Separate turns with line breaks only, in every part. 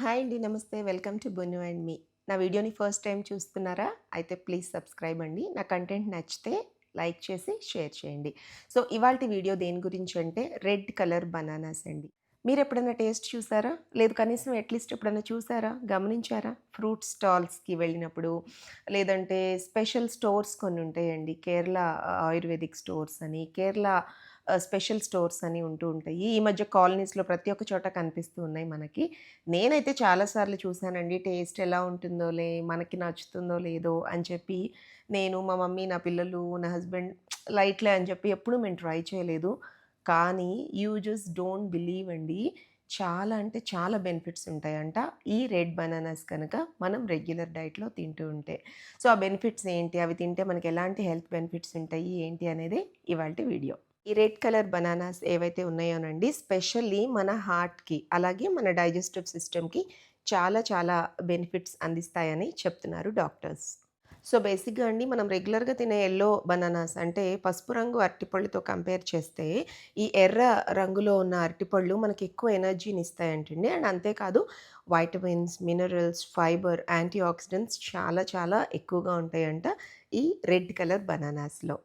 Hi అండి నమస్తే. Welcome to Bonnu and me. నా వీడియోని ఫస్ట్ టైం చూస్తున్నారా? అయితే ప్లీజ్ సబ్స్క్రైబ్ అండి. నా కంటెంట్ నచ్చితే లైక్ చేసి షేర్ చేయండి. సో ఇవాళ వీడియో దేని గురించి అంటే రెడ్ కలర్ బనానాస్ అండి. మీరు ఎప్పుడైనా టేస్ట్ చూసారా? లేదు కనీసం అట్లీస్ట్ ఎప్పుడైనా చూసారా? గమనించారా? ఫ్రూట్ స్టాల్స్కి వెళ్ళినప్పుడు లేదంటే స్పెషల్ స్టోర్స్ కొన్ని ఉంటాయండి. కేరళ ఆయుర్వేదిక్ స్టోర్స్ అని కేరళ స్పెషల్ స్టోర్స్ అని ఉంటూ ఉంటాయి. ఈ మధ్య కాలనీస్లో ప్రతి ఒక్క చోట కనిపిస్తూ ఉన్నాయి మనకి. నేనైతే చాలాసార్లు చూశానండి టేస్ట్ ఎలా ఉంటుందో లే మనకి నచ్చుతుందో లేదో అని చెప్పి నేను మా మమ్మీ నా పిల్లలు నా హస్బెండ్ లైట్లే అని చెప్పి ఎప్పుడు మేము ట్రై చేయలేదు. కానీ యూ జస్ట్ డోంట్ బిలీవ్ అండి. చాలా అంటే చాలా బెనిఫిట్స్ ఉంటాయంట. ఈ రెడ్ బనానాస్ కనుక మనం రెగ్యులర్ డైట్లో తింటూ ఉంటే. సో ఆ బెనిఫిట్స్ ఏంటి? అవి తింటే మనకి ఎలాంటి హెల్త్ బెనిఫిట్స్ ఉంటాయి? ఏంటి? అనేది ఇవాళ వీడియో ఈ రెడ్ కలర్ బనానాస్ ఏవైతే ఉన్నాయోనండి స్పెషల్లీ మన హార్ట్కి అలాగే మన డైజెస్టివ్ సిస్టమ్కి చాలా చాలా బెనిఫిట్స్ అందిస్తాయని చెప్తున్నారు డాక్టర్స్. సో బేసిక్గా అండి మనం రెగ్యులర్గా తినే ఎల్లో బనానాస్ అంటే పసుపు రంగు అరటిపళ్ళుతో కంపేర్ చేస్తే ఈ ఎర్ర రంగులో ఉన్న అరటిపళ్ళు మనకి ఎక్కువ ఎనర్జీని ఇస్తాయంటండి. అండ్ అంతేకాదు vitamins minerals fiber anti oxidants చాలా చాలా ఎక్కువగా ఉంటాయంట ఈ red colour బనానాస్లో.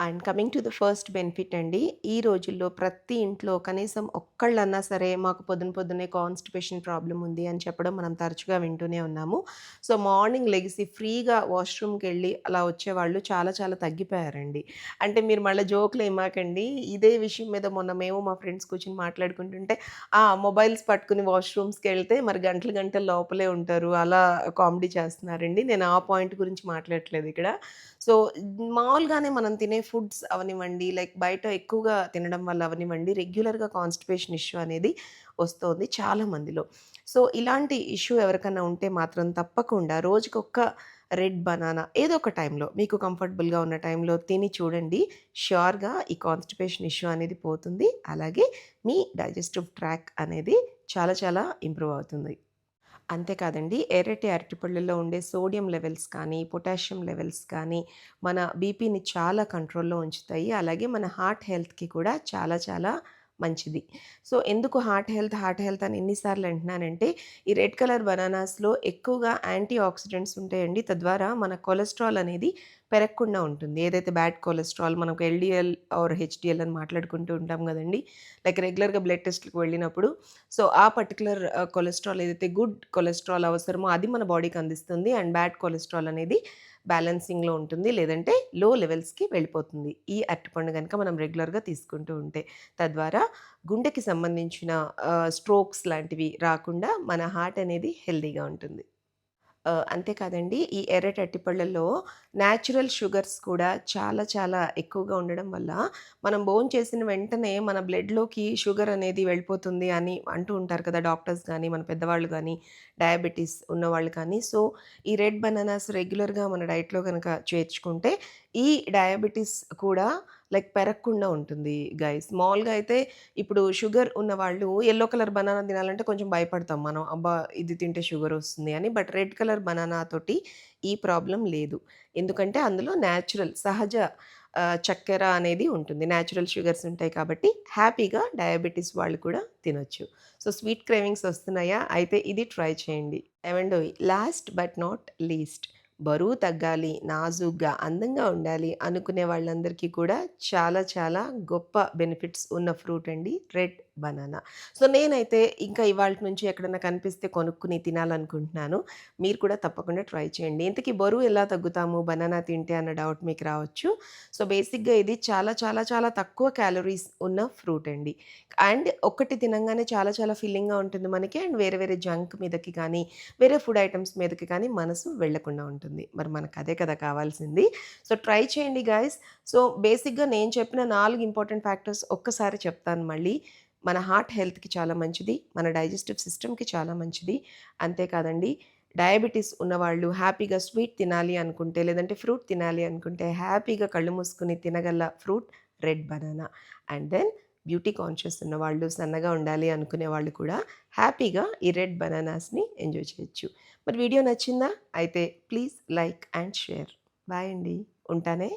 And coming to the first benefit అండి ఈ రోజుల్లో ప్రతి ఇంట్లో కనీసం ఒక్కళ్ళన్నా సరే మాకు పొద్దున పొద్దునే కాన్స్టిపేషన్ ప్రాబ్లం ఉంది అని చెప్పడం మనం తరచుగా వింటూనే ఉన్నాము. సో మార్నింగ్ లెగిసి ఫ్రీగా వాష్రూమ్కి వెళ్ళి అలా వచ్చేవాళ్ళు చాలా చాలా తగ్గిపోయారండి. అంటే మీరు మళ్ళీ జోకులు ఏమాకండి ఇదే విషయం మీద మొన్న మేము మా ఫ్రెండ్స్ కూర్చొని మాట్లాడుకుంటుంటే ఆ మొబైల్స్ పట్టుకుని వాష్రూమ్స్కి వెళ్తే మరి గంటలు గంటలు లోపలే ఉంటారు అలా కామెడీ చేస్తున్నారండి. నేను ఆ పాయింట్ గురించి మాట్లాడట్లేదు ఇక్కడ. సో మామూలుగానే మనం తినే ఫుడ్స్ అవనివ్వండి లైక్ బయట ఎక్కువగా తినడం వల్ల అవనివ్వండి రెగ్యులర్గా కాన్స్టిపేషన్ ఇష్యూ అనేది వస్తుంది చాలా మందిలో. సో ఇలాంటి ఇష్యూ ఎవరికైనా ఉంటే మాత్రం తప్పకుండా రోజుకొక్క రెడ్ బనానా ఏదో ఒక టైంలో మీకు కంఫర్టబుల్గా ఉన్న టైంలో తిని చూడండి. ష్యూర్గా ఈ కాన్స్టిపేషన్ ఇష్యూ అనేది పోతుంది. అలాగే మీ డైజెస్టివ్ ట్రాక్ అనేది చాలా చాలా ఇంప్రూవ్ అవుతుంది. అంతేకాదండి ఎర్రటి అరటిపళ్ళల్లో ఉండే సోడియం లెవెల్స్ కానీ పొటాషియం లెవెల్స్ కానీ మన బీపీని చాలా కంట్రోల్లో ఉంచుతాయి. అలాగే మన హార్ట్ హెల్త్కి కూడా చాలా చాలా మంచిది. సో ఎందుకు హార్ట్ హెల్త్ హార్ట్ హెల్త్ అని ఎన్నిసార్లు అంటున్నానంటే ఈ రెడ్ కలర్ బనానాస్లో ఎక్కువగా యాంటీ ఆక్సిడెంట్స్ ఉంటాయండి. తద్వారా మన కొలెస్ట్రాల్ అనేది పెరగకుండా ఉంటుంది. ఏదైతే బ్యాడ్ కొలెస్ట్రాల్ మనకు ఎల్డిఎల్ ఆర్ హెచ్డిఎల్ అని మాట్లాడుకుంటూ ఉంటాం కదండి లైక్ రెగ్యులర్గా బ్లడ్ టెస్ట్కి వెళ్ళినప్పుడు. సో ఆ పర్టికులర్ కొలెస్ట్రాల్ ఏదైతే గుడ్ కొలెస్ట్రాల్ అవసరమో అది మన బాడీకి అందిస్తుంది. అండ్ బ్యాడ్ కొలెస్ట్రాల్ అనేది బ్యాలెన్సింగ్లో ఉంటుంది. లేదంటే లో లెవెల్స్కి వెళ్ళిపోతుంది. ఈ అరటిపండు కనుక మనం రెగ్యులర్గా తీసుకుంటూ ఉంటే. తద్వారా గుండెకి సంబంధించిన స్ట్రోక్స్ లాంటివి రాకుండా మన హార్ట్ అనేది హెల్దీగా ఉంటుంది. అంతేకాదండి ఈ ఎర్రటి అట్టిపళ్ళల్లో న్యాచురల్ షుగర్స్ కూడా చాలా చాలా ఎక్కువగా ఉండడం వల్ల మనం బోన్ చేసిన వెంటనే మన బ్లడ్లోకి షుగర్ అనేది వెళ్ళిపోతుంది అని అంటూ ఉంటారు కదా డాక్టర్స్ కానీ మన పెద్దవాళ్ళు కానీ డయాబెటీస్ ఉన్నవాళ్ళు కానీ. సో ఈ రెడ్ బనానాస్ రెగ్యులర్గా మన డైట్లో కనుక చేర్చుకుంటే ఈ డయాబెటీస్ కూడా లైక్ పెరగకుండా ఉంటుంది గైస్. స్మాల్గా అయితే ఇప్పుడు షుగర్ ఉన్న వాళ్ళు ఎల్లో కలర్ బనానా తినాలంటే కొంచెం భయపడతాం మనం. అబ్బా ఇది తింటే షుగర్ వస్తుంది అని. బట్ రెడ్ కలర్ బనానా తోటి ఈ ప్రాబ్లం లేదు. ఎందుకంటే అందులో న్యాచురల్ సహజ చక్కెర అనేది ఉంటుంది. న్యాచురల్ షుగర్స్ ఉంటాయి కాబట్టి హ్యాపీగా డయాబెటీస్ వాళ్ళు కూడా తినొచ్చు. సో స్వీట్ క్రేవింగ్స్ వస్తున్నాయా? అయితే ఇది ట్రై చేయండి. ఏమండో లాస్ట్ బట్ నాట్ లీస్ట్. బరువు తగ్గాలి నాజుగ్గా అందంగా ఉండాలి అనుకునే వాళ్ళందరికీ కూడా చాలా చాలా గొప్ప బెనిఫిట్స్ ఉన్న ఫ్రూట్ అండి. Red banana. సో నేనైతే ఇంకా ఇవాళ నుంచి ఎక్కడైనా కనిపిస్తే కొనుక్కుని తినాలనుకుంటున్నాను. మీరు కూడా తప్పకుండా ట్రై చేయండి. ఇంతకీ బరువు ఎలా తగ్గుతాము? బనానా తింటే అన్న డౌట్ మీకు రావచ్చు. సో బేసిక్గా ఇది చాలా చాలా చాలా తక్కువ క్యాలరీస్ ఉన్న ఫ్రూట్ అండి. అండ్ ఒకటి తినంగానే చాలా చాలా ఫీలింగ్గా ఉంటుంది మనకి. అండ్ వేరే వేరే జంక్ మీదకి కానీ వేరే ఫుడ్ ఐటమ్స్ మీదకి కానీ మనసు వెళ్ళకుండా ఉంటుంది. మరి మనకు అదే కదా కావాల్సింది. సో ట్రై చేయండి గాయస్. సో బేసిక్గా నేను చెప్పిన నాలుగు ఇంపార్టెంట్ ఫ్యాక్టర్స్ ఒక్కసారి చెప్తాను మళ్ళీ. మన హార్ట్ హెల్త్కి చాలా మంచిది మన డైజెస్టివ్ సిస్టమ్కి చాలా మంచిది. అంతేకాదండి డయాబెటీస్ ఉన్నవాళ్ళు హ్యాపీగా స్వీట్ తినాలి అనుకుంటే లేదంటే ఫ్రూట్ తినాలి అనుకుంటే హ్యాపీగా కళ్ళు మూసుకుని తినగల fruit red banana. And then beauty conscious ఉన్నవాళ్ళు సన్నగా ఉండాలి అనుకునే వాళ్ళు కూడా హ్యాపీగా ఈ రెడ్ బనానాస్ని ఎంజాయ్ చేయొచ్చు. మరి వీడియో నచ్చిందా? అయితే please like and share. Bye అండి. ఉంటానే?